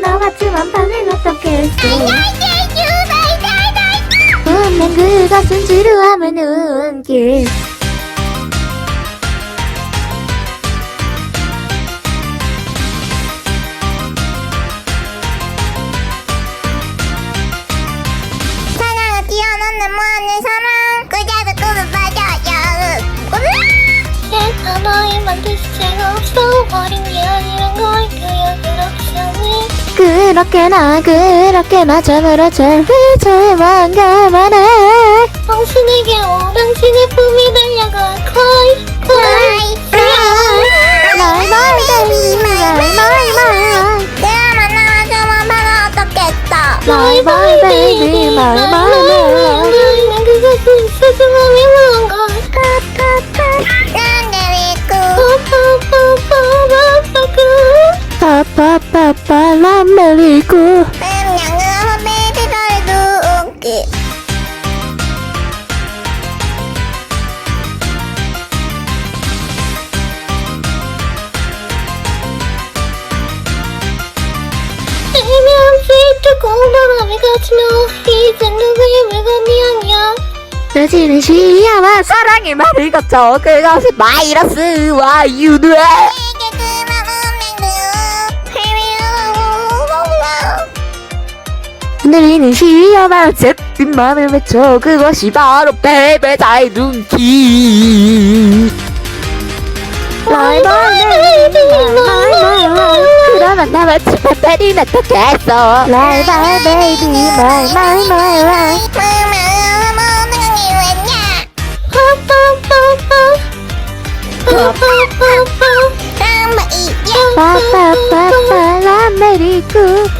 나왔지만 밤을 어떻게 했어 분명 그것은 지루함을 눈길. 사랑을 뛰어넘는 무한의 사랑 그자도 꿈을 빠져요. 내가 너의 만들 수가 없어 어린 게 아니란 걸 그여길 없잖니 그렇게나 그렇게나 참으로 절대절만 가만해 당신에게 오 당신의 품이 달려가 cry cry 말, 말, baby, 말, 말, 말. 내가 만나가지고만 봐도 어떻겠어 말, 말, baby, 말, 말, 말. 난 그것은 소중함이 무언 걸난 같으며 이젠 누구의 물건이 아니야. 느지는 시야와 사랑의 말을 거쳐 그것이 바이러스와 유대 이게 그만 느리는 시야와 제빛 맘을 맺혀 그것이 바로 베베다의 눈길 그러면 나만 치파페린 어떻겠어 라이발 베이비 말말말말 빠빠빠빠 람멜리고 분명 그것은 헤매다의 눈깔